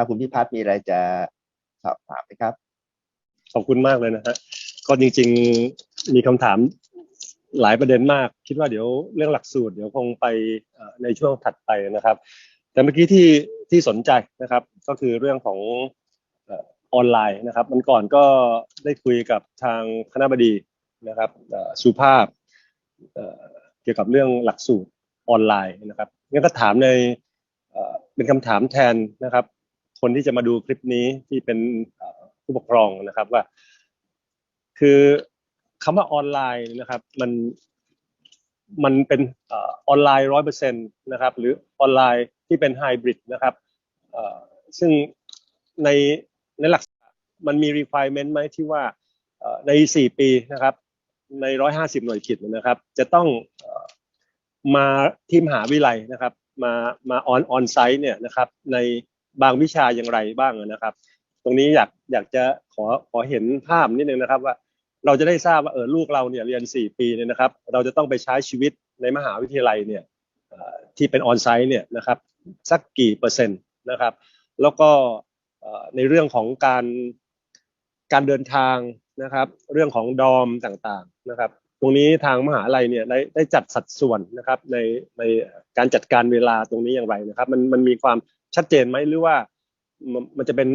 ราบคุณพิพัฒน์มีอะไรจะสอบถามไหมครับ ขอบคุณมากเลยนะฮะก็จริงๆมีคำถามหลายประเด็นมาก คิดว่าเดี๋ยวเรื่องหลักสูตรเดี๋ยวคงไปในช่วงถัดไปนะครับ แต่เมื่อกี้ที่ที่สนใจนะครับ ก็คือเรื่องของออนไลน์นะครับมันก่อนก็ได้คุยกับทางคณะบดีนะครับสุภาพเกี่ยวกับเรื่องหลักสูตรออนไลน์นะครับงั้นก็ถามในเป็นคำถามแทนนะครับ คนที่จะมาดูคลิปนี้ที่เป็นผู้ปกครองนะครับว่า คือคำว่าออนไลน์นะครับมันมันเป็นออนไลน์ร้อยเปอร์เซ็นต์นะครับหรือออนไลน์ที่เป็นไฮบริดนะครับซึ่งในในหลักมันมี requirement ไหมที่ว่าใน 4 ปีนะครับ ใน 150 หน่วยกิจนะครับ จะต้องมาที่มหาวิทยาลัยนะครับ มามาออนออนไซต์เนี่ยนะครับใน บางวิชาอย่างไรบ้างนะครับ ตรงนี้อยากอยากจะขอขอเห็นภาพนิดนึงนะครับว่าเราจะได้ทราบว่าเออลูกเราเนี่ยเรียน 4 ปีเนี่ยนะครับ เราจะต้องไปใช้ชีวิตในมหาวิทยาลัยเนี่ยที่เป็นออนไซต์เนี่ยนะครับสักกี่เปอร์เซ็นต์นะครับ แล้วก็ในเรื่องของการการเดินทางนะครับ เรื่องของดอมต่างๆนะครับ ตรงนี้ทางมหาลัยเนี่ยได้ได้จัดสัดส่วนนะครับในในการจัดการเวลาตรงนี้อย่างไรนะครับ มันมันมีความชัดเจนไหมหรือว่ามันมันจะเป็น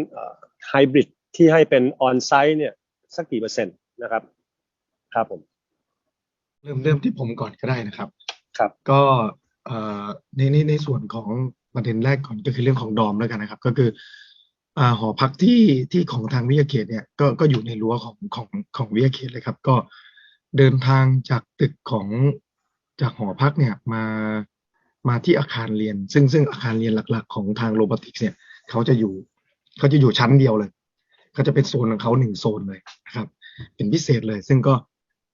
ไฮบริดที่ให้เป็นออนไซต์เนี่ยสักกี่เปอร์เซ็นต์นะครับครับผมเริ่มเริ่มที่ผมก่อนก็ได้นะครับ ครับ ก็เอ่อในในในส่วนของประเด็นแรกก่อนก็คือเรื่องของดอมแล้วกันนะครับ ก็คืออ่าหอพักที่ที่ของทางวิทยาเขตเนี่ยก็ก็อยู่ในรั้วของของของวิทยาเขตเลยครับ ก็ เดินทางจากตึกของจากหอพักเนี่ยมามาที่อาคารเรียน ซึ่งซึ่งอาคารเรียนหลัก ๆ ของทางโรบอติกส์เนี่ยเขาจะอยู่เขาจะอยู่ชั้นเดียวเลยเขาจะเป็นโซนของเขาหนึ่งโซนเลยนะครับ เป็นพิเศษเลย ซึ่งก็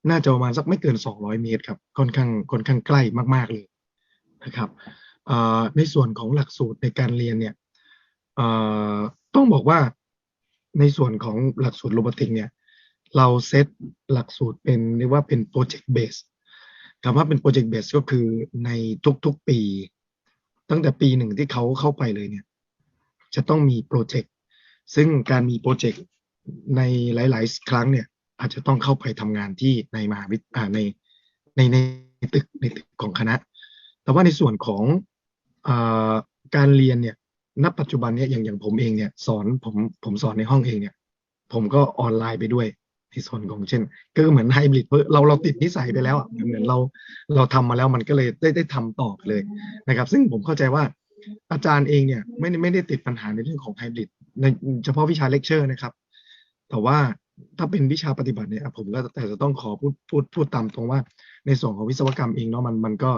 น่าจะประมาณสักไม่เกิน 200 เมตรครับค่อนข้างค่อนข้างใกล้มาก ๆเลยนะครับในส่วนของหลักสูตรในการเรียนเนี่ยต้องบอกว่าในส่วนของหลักสูตรโรบอติกเนี่ย เราเซตหลักสูตรเป็นเรียกว่าเป็นโปรเจกต์เบสคำว่าเป็นโปรเจกต์เบสก็คือในทุกๆปี ตั้งแต่ปีหนึ่งที่เขาเข้าไปเลยเนี่ย จะต้องมีโปรเจกต์ซึ่งการมีโปรเจกต์ในหลาย ๆ ครั้งเนี่ย อาจจะต้องเข้าไปทำงานที่ในมหาวิทยาในในในตึกในตึกของคณะ แต่ว่าในส่วนของอการเรียนเนี่ยณปัจจุบันเนี่ยอย่างอย่างผมเองเนี่ยสอนผมผมสอนในห้องเองเนี่ย ผมก็ออนไลน์ไปด้วย ในส่วนของเช่น ก็เหมือนไฮบริดเราเราติดนิสัยไปแล้วอะเหมือนเราเราทำมาแล้วมันก็เลยได้ได้ทำต่อเลยนะครับ ซึ่งผมเข้าใจว่าอาจารย์เองเนี่ยไม่ได้ไม่ได้ติดปัญหาในเรื่องของไฮบริดในเฉพาะวิชาเลคเชอร์นะครับ แต่ว่าถ้าเป็นวิชาปฏิบัติเนี่ยผมก็แต่จะต้องขอพูดพูดพูดตามตรงว่า ในส่วนของวิศวกรรมเองเนาะมันมันก็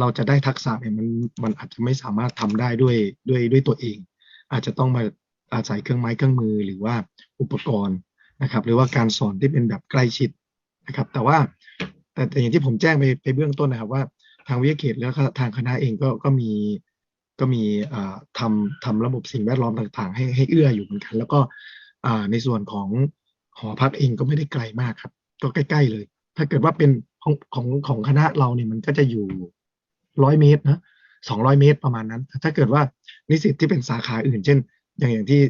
เราจะได้ทักษะเนี่ยมันมันอาจจะไม่สามารถทำได้ด้วยด้วยด้วยตัวเอง อาจจะต้องมาอาศัยเครื่องไม้เครื่องมือหรือว่าอุปกรณ์ นะครับ หรือว่าการสอนที่เป็นแบบใกล้ชิดนะครับ แต่ว่าแต่แต่อย่างที่ผมแจ้งไปไปเบื้องต้นนะครับว่าทางวิทยาเขตแล้วก็ทางคณะเองก็ก็มีก็มีอ่าทำทำระบบสิ่งแวดล้อมต่างๆ ให้ให้เอื้ออยู่เหมือนกัน แล้วก็อ่าในส่วนของหอพักเองก็ไม่ได้ไกลมากครับ ก็ใกล้ ๆ เลย ถ้าเกิดว่าเป็นของของของคณะเราเนี่ยมันก็จะอยู่ร้อยเมตรนะสองร้อยเมตรประมาณนั้น ถ้าเกิดว่านิสิตที่เป็นสาขาอื่น เช่น อย่างอย่างที่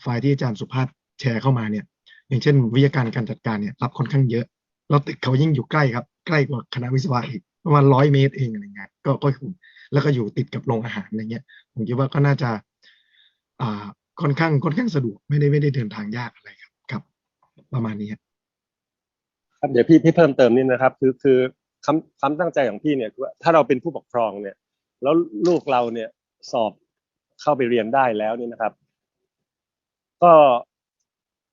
ไฟล์ที่อาจารย์สุภาพแชร์เข้ามาเนี่ย อย่างเช่น วิทยาการการจัดการเนี่ยรับค่อนข้างเยอะ แล้วตึกเขายิ่งอยู่ใกล้ครับ ใกล้กว่าคณะวิศวะอีกประมาณร้อยเมตรเองอะไรเงี้ยก็ก็คือแล้วก็อยู่ติดกับโรงอาหารอะไรเงี้ย ผมคิดว่าก็น่าจะอ่าค่อนข้างค่อนข้างสะดวกไม่ได้ไม่ได้เดินทางยากอะไรครับครับประมาณนี้ครับเดี๋ยวพี่พี่เพิ่มเติมนิดนะครับ คือคือคำความตั้งใจของพี่เนี่ยคือว่าถ้าเราเป็นผู้ปกครองเนี่ย แล้วลูกเราเนี่ยสอบเข้าไปเรียนได้แล้วเนี่ยนะครับ ก็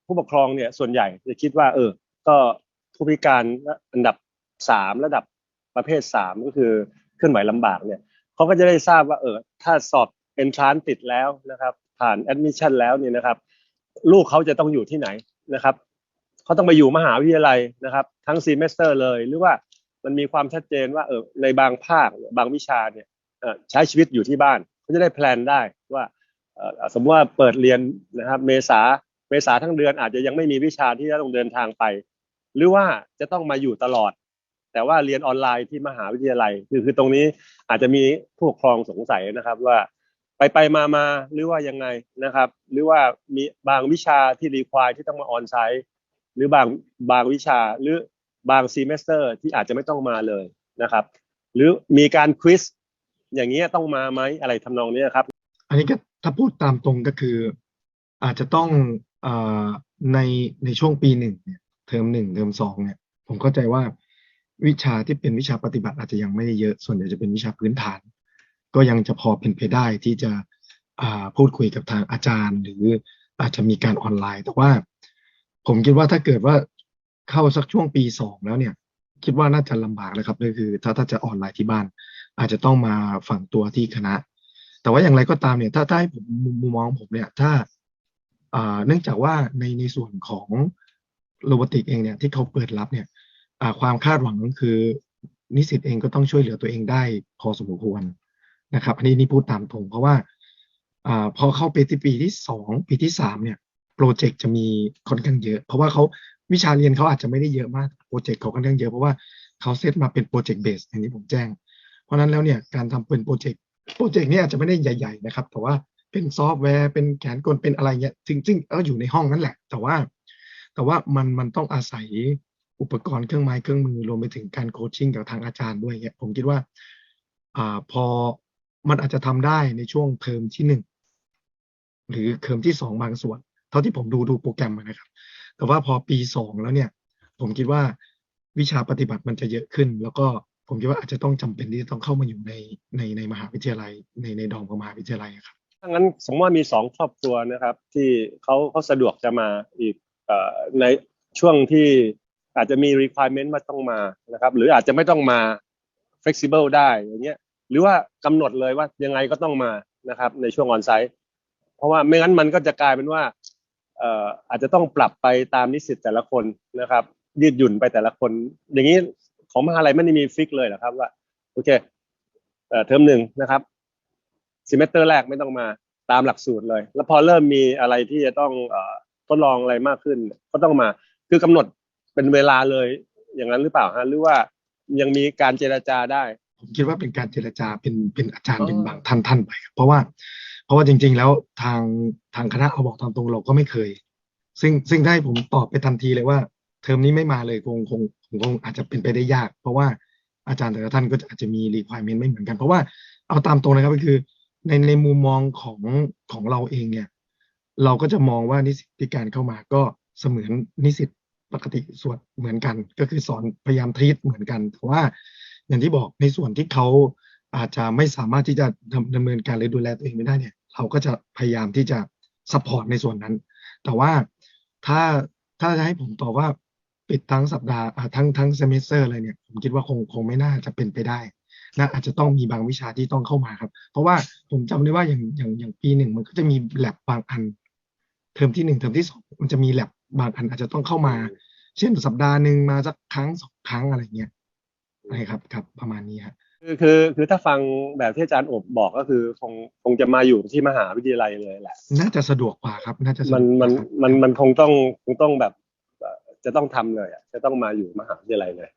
ผู้ปกครองเนี่ยส่วนใหญ่จะคิดว่า เออ ก็ผู้พิการอันดับสามระดับประเภทสามก็คือเคลื่อนไหวลำบากเนี่ยเขาก็จะได้ทราบว่าเออถ้าสอบเอนทรานติดแล้วนะครับ ผ่านแอดมิชชั่นแล้วเนี่ยนะครับ ลูกเขาจะต้องอยู่ที่ไหนนะครับเขาต้องไปอยู่มหาวิทยาลัยนะครับ ทั้งซีเมสเตอร์เลย หรือว่ามันมีความชัดเจนว่าเออในบางภาคบางวิชาเนี่ยใช้ชีวิตอยู่ที่บ้านเขาจะได้แพลนได้ว่าสมมติว่าเปิดเรียนนะครับ เมษา เมษาทั้งเดือนอาจจะยังไม่มีวิชาที่จะต้องเดินทางไป หรือว่าจะต้องมาอยู่ตลอด แต่ว่าเรียนออนไลน์ที่มหาวิทยาลัย คือคือตรงนี้อาจจะมีผู้ปกครองสงสัยนะครับว่าไปไปมามาหรือว่ายังไงนะครับ หรือว่ามีบางวิชาที่รีควายที่ต้องมาออนไซต์หรือบางบางวิชาหรือบางซีเมสเตอร์ที่อาจจะไม่ต้องมาเลยนะครับ หรือมีการควิสอย่างเงี้ยต้องมาไหมอะไรทำนองเนี้ยครับ อันนี้ก็ถ้าพูดตามตรงก็คือ อาจจะต้อง ในในช่วงปีหนึ่งเนี่ยเทอมหนึ่งเทอมสองเนี่ยผมเข้าใจว่าวิชาที่เป็นวิชาปฏิบัติอาจจะยังไม่ได้เยอะ ส่วนใหญ่จะเป็นวิชาพื้นฐาน ก็ยังจะพอเป็นไปได้ที่จะพูดคุยกับทางอาจารย์ หรืออาจจะมีการออนไลน์ แต่ว่าผมคิดว่าถ้าเกิดว่าเข้าสักช่วงปีสองแล้วเนี่ย คิดว่าน่าจะลำบากแล้วครับก็คือ ถ้าถ้าจะออนไลน์ที่บ้าน อาจจะต้องมาฝังตัวที่คณะ แต่ว่าอย่างไรก็ตามเนี่ย ถ้าถ้าให้ผมมุมมองผมเนี่ยถ้า เนื่องจากว่าในในส่วนของโรบอติกเองเนี่ยที่เขาเปิดรับเนี่ยความคาดหวังคือนิสิตเองก็ต้องช่วยเหลือตัวเองได้พอสมควรนะครับอันนี้นี่พูดตามตรงเพราะว่าอพอเข้าไปที่ปีที่สองปีที่สามเนี่ยโปรเจกต์จะมีค่อนข้างเยอะ เพราะว่าเขาวิชาเรียนเขาอาจจะไม่ได้เยอะมากโปรเจกต์เขาค่อนข้างเยอะเพราะว่าเขาเซตมาเป็นโปรเจกต์เบสอย่างที่ผมแจ้ง เพราะนั้นแล้วเนี่ยการทำเป็นโปรเจกต์โปรเจกต์นี้อาจจะไม่ได้ใหญ่ ๆ นะครับ แต่ว่า เป็นซอฟต์แวร์เป็นแขนกลเป็นอะไรเงี้ยซึ่งซึ่งก็อยู่ในห้องนั่นแหละ แต่ว่า แต่ว่ามันมันต้องอาศัยอุปกรณ์เครื่องไม้เครื่องมือรวมไปถึงการโคชชิ่งกับทางอาจารย์ด้วยเนี่ยผมคิดว่าอ่าพอมันอาจจะทำได้ในช่วงเทอมที่หนึ่งหรือเทอมที่สองบางส่วน เท่าที่ผมดูดูโปรแกรมมานะครับ แต่ว่าพอปีสองแล้วเนี่ย ผมคิดว่าวิชาปฏิบัติมันจะเยอะขึ้น แล้วก็ผมคิดว่าอาจจะต้องจำเป็นที่จะต้องเข้ามาอยู่ในในในมหาวิทยาลัยในในดอมของมหาวิทยาลัยอะครับ ถ้างั้นสมมติว่ามีสองครอบครัวนะครับ ที่เขาเขาสะดวกจะมาอีกอในช่วงที่อาจจะมี requirement ว่าต้องมานะครับ หรืออาจจะไม่ต้องมา flexible ได้อย่างเงี้ยหรือว่ากำหนดเลยว่ายังไงก็ต้องมานะครับ ในช่วงออนไซต์เพราะว่าไม่งั้นมันก็จะกลายเป็นว่าเอ่อาจจะต้องปรับไปตามนิสิตแต่ละคนนะครับ ยืดหยุ่นไปแต่ละคน อย่างนี้ของมหาลัยไม่ได้มีฟิกเลยหรอครับว่าโอเคเอเทอมหนึ่งนะครับ ซิเมสเตอร์แรกไม่ต้องมาตามหลักสูตรเลย แล้วพอเริ่มมีอะไรที่จะต้องเอ่อทดลองอะไรมากขึ้น ก็ต้องมาคือกำหนดเป็นเวลาเลยอย่างนั้นหรือเปล่าฮะหรือว่ายังมีการเจรจาได้ ผมคิดว่าเป็นการเจรจาเป็นเป็นอาจารย์อ๋อเป็นบางท่านท่านไปครับเพราะว่า เพราะว่าจริง ๆ แล้วทางทางคณะเอาบอกตามตรงเราก็ไม่เคย ซึ่งซึ่งถ้าให้ผมตอบไปทันทีเลยว่า เทอมนี้ไม่มาเลยคงคงคงคงอาจจะเป็นไปได้ยาก เพราะว่าอาจารย์แต่ละท่านก็อาจจะมี requirement ไม่เหมือนกัน เพราะว่าเอาตามตรงนะครับก็คือ ในในมุมมองของของเราเองเนี่ย เราก็จะมองว่านิสิตที่การเข้ามาก็เสมือนนิสิตปกติส่วนเหมือนกัน ก็คือสอนพยายามทรีตเหมือนกันแต่ว่าอย่างที่บอกในส่วนที่เขาอาจจะไม่สามารถที่จะดำดำเนินการหรือดูแลตัวเองไม่ได้เนี่ย เราก็จะพยายามที่จะซัพพอร์ตในส่วนนั้น แต่ว่าถ้าถ้าจะให้ผมตอบว่าปิดทั้งสัปดาห์ทั้งทั้งเซมิสเตอร์เลยเนี่ย ผมคิดว่าคงคงไม่น่าจะเป็นไปได้ นะอาจจะต้องมีบางวิชาที่ต้องเข้ามาครับ เพราะว่าผมจำได้ว่าอย่างอย่างอย่างปีหนึ่งมันก็จะมีแลบบางอัน เทอมที่หนึ่งเทอมที่สองมันจะมีแลบบางอันอาจจะต้องเข้ามา เช่นสัปดาห์หนึ่งมาสักครั้งสองครั้งอะไรเงี้ยนะครับครับประมาณนี้ครับคือคือคือถ้าฟังแบบที่อาจารย์อบบอกก็คือคงคงจะมาอยู่ที่มหาวิทยาลัยเลยแหละ น่าจะสะดวกกว่าครับ น่าจะสะดมัวนกกมัว่านครับมันมันคงต้องคงต้องแบบเอ่อจะต้องทำเลยอะจะต้องมาอยู่มหาวิทยาลัยเลยครับครับ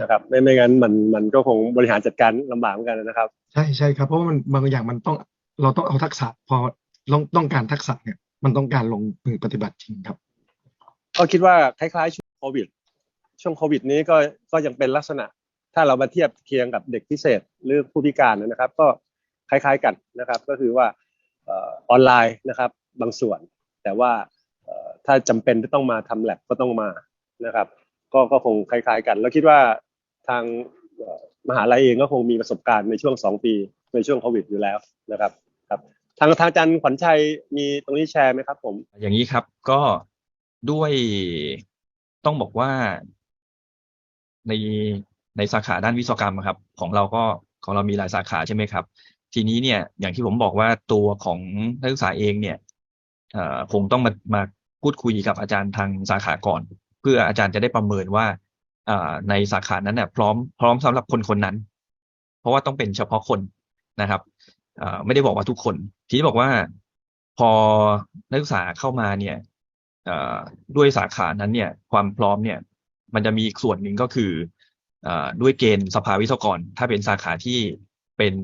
นะครับไม่ไม่งั้นมันมันก็คงบริหารจัดการลำบากเหมือนกันนะครับ ใช่ใช่ครับเพราะว่ามันบางอย่างมันต้องเราต้องเอาทักษะพอต้องต้องการทักษะเนี่ย มันต้องการลงมือปฏิบัติจริงครับก็คิดว่าคล้ายๆช่วงโควิด ช่วงโควิด นี้ก็ก็ยังเป็นลักษณะ ถ้าเรามาเทียบเคียงกับเด็กพิเศษหรือผู้พิการนะครับ ก็คล้ายๆกันนะครับ ก็คือว่าเออออนไลน์นะครับ บางส่วน แต่ว่าเอ่อถ้าจำเป็นที่ต้องมาทำแลบก็ต้องมานะครับ ก็ก็คงคล้าย ๆ กัน แล้วคิดว่าทางมหาลัยเองก็คงมีประสบการณ์ในช่วงสองปีในช่วงโควิดอยู่แล้วนะครับครับ ทางทางอาจารย์ขวัญชัยมีตรงนี้แชร์ไหมครับ ผม อย่างนี้ครับก็ด้วยต้องบอกว่าในในสาขาด้านวิศวกรรมครับ ของเราก็ของเรามีหลายสาขาใช่ไหมครับ ทีนี้เนี่ยอย่างที่ผมบอกว่าตัวของนักศึกษาเองเนี่ยคงต้องมามาพูดคุยกับอาจารย์ทางสาขาก่อน เพื่ออาจารย์จะได้ประเมินว่าอในสาขานั้นเนี่ยพร้อมพร้อมสำหรับคนคนนั้น เพราะว่าต้องเป็นเฉพาะคนนะครับอไม่ได้บอกว่าทุกคน ทีนี้บอกว่าพอนักศึกษาเข้ามาเนี่ยด้วยสาขานั้นเนี่ยความพร้อมเนี่ยมันจะมีอีกส่วนหนึ่งก็คืออด้วยเกณฑ์สภาวิศวกร ถ้าเป็นสาขาที่เป็น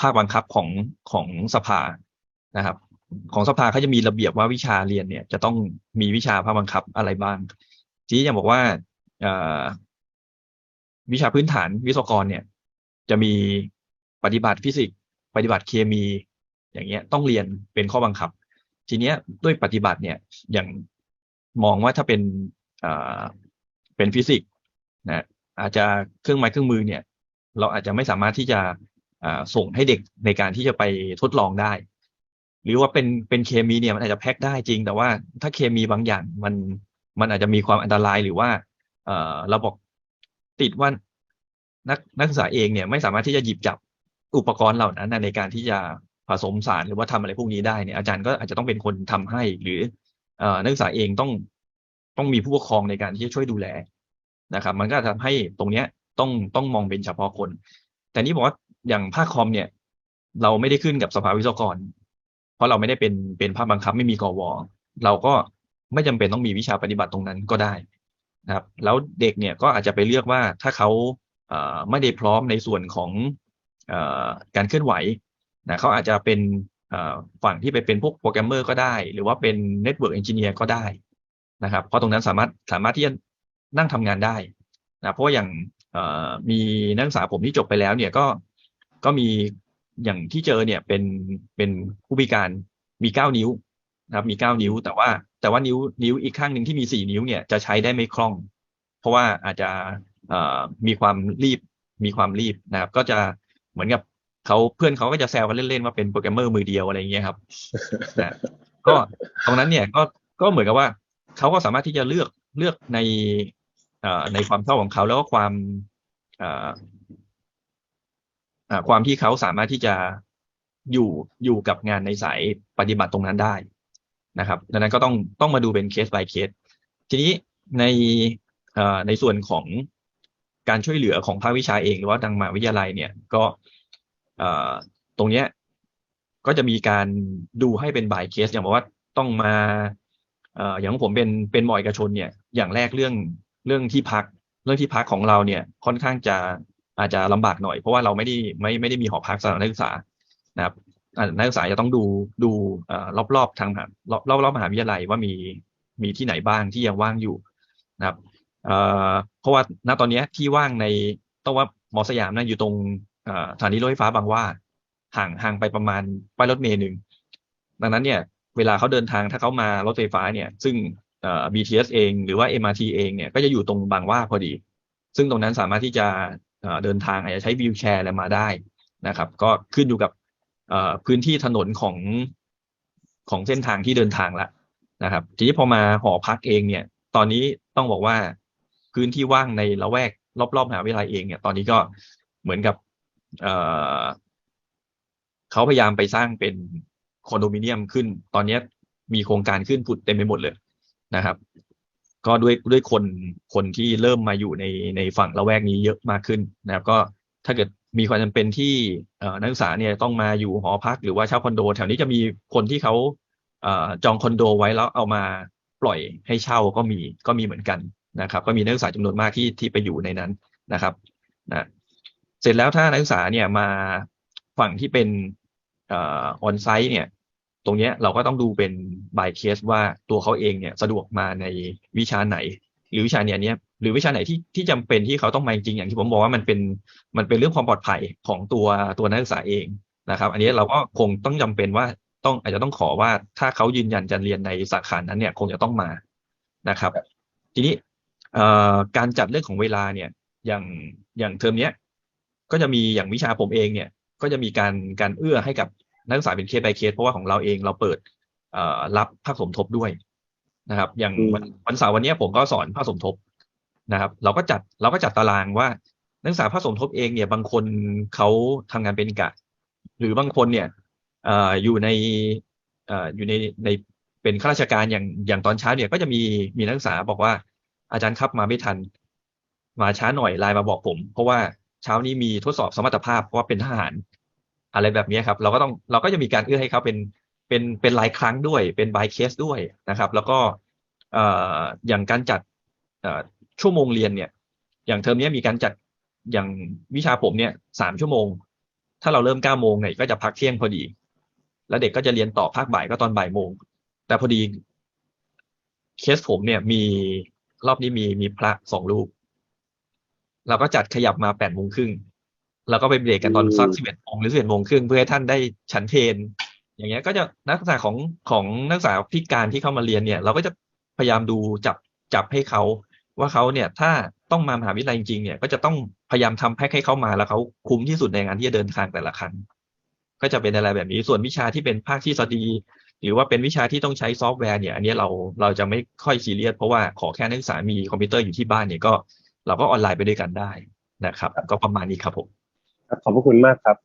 ภาคบังคับของของสภานะครับ ของสภาเขาจะมีระเบียบว่าวิชาเรียนเนี่ย จะต้องมีวิชาภาคบังคับอะไรบ้าง ทีนี้อย่างบอกว่าวิชาพื้นฐานวิศวกรเนี่ย จะมีปฏิบัติฟิสิกส์ปฏิบัติเคมี อย่างเงี้ยต้องเรียนเป็นข้อบังคับ ทีเนี้ยด้วยปฏิบัติเนี่ยอย่างมองว่าถ้าเป็นเป็นฟิสิกส์นะอาจจะเครื่องไม้เครื่องมือเนี่ย เราอาจจะไม่สามารถที่จะส่งให้เด็กในการที่จะไปทดลองได้ หรือว่าเป็นเป็นเคมีเนี่ยมันอาจจะแพ็คได้จริง แต่ว่าถ้าเคมีบางอย่างมันมันอาจจะมีความอันตรายหรือว่า เอ่อเราบอกติดว่านักนักศึกษาเองเนี่ยไม่สามารถที่จะหยิบจับอุปกรณ์เหล่านั้นในการที่จะผสมสารหรือว่าทำอะไรพวกนี้ได้เนี่ยอาจารย์ก็อาจจะต้องเป็นคนทำให้ หรือเอ่อนักศึกษาเองต้องต้องมีผู้ปกครองในการที่จะช่วยดูแลนะครับ มันก็ทำให้ตรงเนี้ยต้องต้องมองเป็นเฉพาะคน แต่นี่บอกว่าอย่างภาคคอมเนี่ย เราไม่ได้ขึ้นกับสภาวิศวกร เพราะเราไม่ได้เป็นเป็นภาคบังคับไม่มีกวเราก็ไม่จำเป็นต้องมีวิชาปฏิบัติตรงนั้นก็ได้นะครับ แล้วเด็กเนี่ยก็อาจจะไปเลือกว่าถ้าเขาเอ่อไม่ได้พร้อมในส่วนของเอ่อการเคลื่อนไหวนะเขาอาจจะเป็นเอ่อฝั่งที่ไปเป็นพวกโปรแกรมเมอร์ก็ได้ หรือว่าเป็นเน็ตเวิร์กเอนจิเนียร์ก็ได้นะครับเพราะตรงนั้นสามารถสามารถที่จะนั่งทำงานได้นะเพราะว่าอย่างเอ่อมีนักศึกษาผมที่จบไปแล้วเนี่ยก็ก็มี อย่างที่เจอเนี่ยเป็นเป็นผู้พิการมีเก้านิ้วนะครับ มีเก้านิ้ว แต่ว่าแต่ว่านิ้วนิ้วอีกข้างหนึ่งที่มีสี่นิ้วเนี่ยจะใช้ได้ไม่คล่อง เพราะว่าอาจจะมีความรีบมีความรีบนะครับ ก็จะเหมือนกับเขาเพื่อนเขาก็จะแซวกันเล่นๆว่าเป็นโปรแกรมเมอร์มือเดียวอะไรอย่างเงี้ยครับก็ตรงนั้นเนี่ยก็ก็เหมือนกับว่าเขาก็สามารถที่จะเลือกเลือกในในความชอบของเขาแล้วก็ความ ความที่เขาสามารถที่จะอยู่อยู่กับงานในสายปฏิบัติตรงนั้นได้นะครับ ดังนั้นก็ต้องต้องมาดูเป็นเคส by เคส ทีนี้ในในส่วนของการช่วยเหลือของภาควิชาเอง หรือว่าทางมหาวิทยาลัยเนี่ยก็ตรงเนี้ยก็จะมีการดูให้เป็นบายเคส อย่างบอกว่าต้องมาอย่างผมเป็นเป็นหมอเอกชนเนี่ยอย่างแรกเรื่องเรื่องที่พัก เรื่องที่พักของเราเนี่ยค่อนข้างจะ อาจจะลำบากหน่อย เพราะว่าเราไม่ได้ไม่ไม่ได้มีหอพักสำหรับนักศึกษานะครับนักศึกษาจะต้องดูดูเอ่อรอบๆทางหารอบรอบมหาวิทยาลัยว่ามีมีที่ไหนบ้างที่ยังว่างอยู่นะครับเพราะว่าณตอนนี้ที่ว่างในต้องว่ามอสยามนั่นอยู่ตรงสถานีรถไฟฟ้าบางว่าห่างห่างไปประมาณป้ายรถเมล์หนึ่งดังนั้นเนี่ยเวลาเขาเดินทางถ้าเขามารถไฟฟ้าเนี่ย ซึ่ง BTS เองหรือว่า MRT เองเนี่ยก็จะอยู่ตรงบางว่าพอดี ซึ่งตรงนั้นสามารถที่จะ เดินทางอาจจะใช้วีลแชร์อะไรมาได้นะครับ ก็ขึ้นอยู่กับพื้นที่ถนนของของเส้นทางที่เดินทางละนะครับ ทีนี้พอมาหอพักเองเนี่ย ตอนนี้ต้องบอกว่าพื้นที่ว่างในละแวกรอบๆมหาวิทยาลัยเองเนี่ย ตอนนี้ก็เหมือนกับเเขาพยายามไปสร้างเป็นคอนโดมิเนียมขึ้น ตอนนี้มีโครงการขึ้นผุดเต็มไปหมดเลยนะครับ ก็ด้วยด้วยคนคนที่เริ่มมาอยู่ในในฝั่งละแวกนี้เยอะมากขึ้นนะครับก็ถ้าเกิดมีความจำเป็นที่นักศึกษาเนี่ยต้องมาอยู่หอพักหรือว่าเช่าคอนโด แถวนี้จะมีคนที่เขาอจองคอนโดไว้แล้วเอามาปล่อยให้เช่าก็มีก็มีเหมือนกันนะครับ ก็มีนักศึกษาจำนวนมากที่ที่ไปอยู่ในนั้นนะครับนะเสร็จแล้วถ้านักศึกษาเนี่ยมาฝั่งที่เป็นออนไซต์เนี่ย ตรงเนี้ยเราก็ต้องดูเป็น บายเคสว่าตัวเขาเองเนี่ยสะดวกมาในวิชาไหน หรือวิชาเนี้ยเนี้ยหรือวิชาไหนที่ที่จำเป็นที่เขาต้องมาจริงๆอย่างที่ผมบอกว่ามันเป็นมันเป็นเรื่องความปลอดภัยของตัวตัวนักศึกษาเองนะครับ อันนี้เราก็คงต้องจำเป็นว่าต้องอาจจะต้องขอว่าถ้าเขายืนยันจะเรียนในสาขานั้นเนี่ยคงจะต้องมานะครับ ทีนี้เอ่อการจัดเรื่องของเวลาเนี่ยอย่างอย่างเทอมเนี้ยก็จะมีอย่างวิชาผมเองเนี่ยก็จะมีการการเอื้อให้กับนักศึกษาเป็นเคส by เคสเพราะว่าของเราเองเราเปิดเอ่อ รับภาคสมทบด้วยนะครับ อย่างอืมวันวันเสาร์วันเนี้ยผมก็สอนภาคสมทบนะครับ เราก็จัดเราก็จัดตารางว่านักศึกษาภาคสมทบเองเนี่ย บางคนเขาทำงานเป็นกะ หรือบางคนเนี่ยเอ่ออยู่ในเอ่ออยู่ในในเป็นข้าราชการอย่างอย่างตอนเช้าเนี่ยก็จะมีมีนักศึกษาบอกว่าอาจารย์ครับมาไม่ทัน มาช้าหน่อยไลน์มาบอกผม เพราะว่าเช้านี้มีทดสอบสมรรถภาพเพราะว่าเป็นทหาร อะไรแบบนี้ครับ เราก็ต้องเราก็จะมีการเอื้อให้เขาเป็น เป็นเป็นรายครั้งด้วยเป็นบายเคสด้วยนะครับ แล้วก็อย่างการจัดชั่วโมงเรียนเนี่ย อย่างเทอมนี้มีการจัดอย่างวิชาผมเนี่ยสามชั่วโมง ถ้าเราเริ่มเก้าโมงเนี่ยก็จะพักเที่ยงพอดี แล้วเด็กก็จะเรียนต่อภาคบ่ายก็ตอนบ่ายโมง แต่พอดีเคสผมเนี่ยมีรอบนี้มีมีพระสองรูปเราก็จัดขยับมาแปดโมงครึ่งแล้วก็ไปเบรกกันตอนสักสิบเอ็ดโมงหรือสิบเอ็ดโมงครึ่งเพื่อให้ท่านได้ฉันเพล อย่างเงี้ยก็จะนักศึกษาของของนักศึกษาพิการที่เข้ามาเรียนเนี่ย เราก็จะพยายามดูจับจับให้เขาว่าเขาเนี่ยถ้าต้องมามหาวิทยาลัยจริงๆเนี่ยก็จะต้องพยายามทำแพ็คให้เขามาแล้วเขาคุ้มที่สุดในงานที่จะเดินทางแต่ละครั้งก็จะเป็นอะไรแบบนี้ส่วนวิชาที่เป็นภาคที่สดีหรือว่าเป็นวิชาที่ต้องใช้ซอฟต์แวร์เนี่ยอันนี้เราเราจะไม่ค่อยซีเรียสเพราะว่าขอแค่นักศึกษามีคอมพิวเตอร์อยู่ที่บ้านเนี่ยก็เราก็ออนไลน์ไปด้วยกันได้นะครับ ก็ประมาณนี้ครับผมขอบพระคุณมากครับ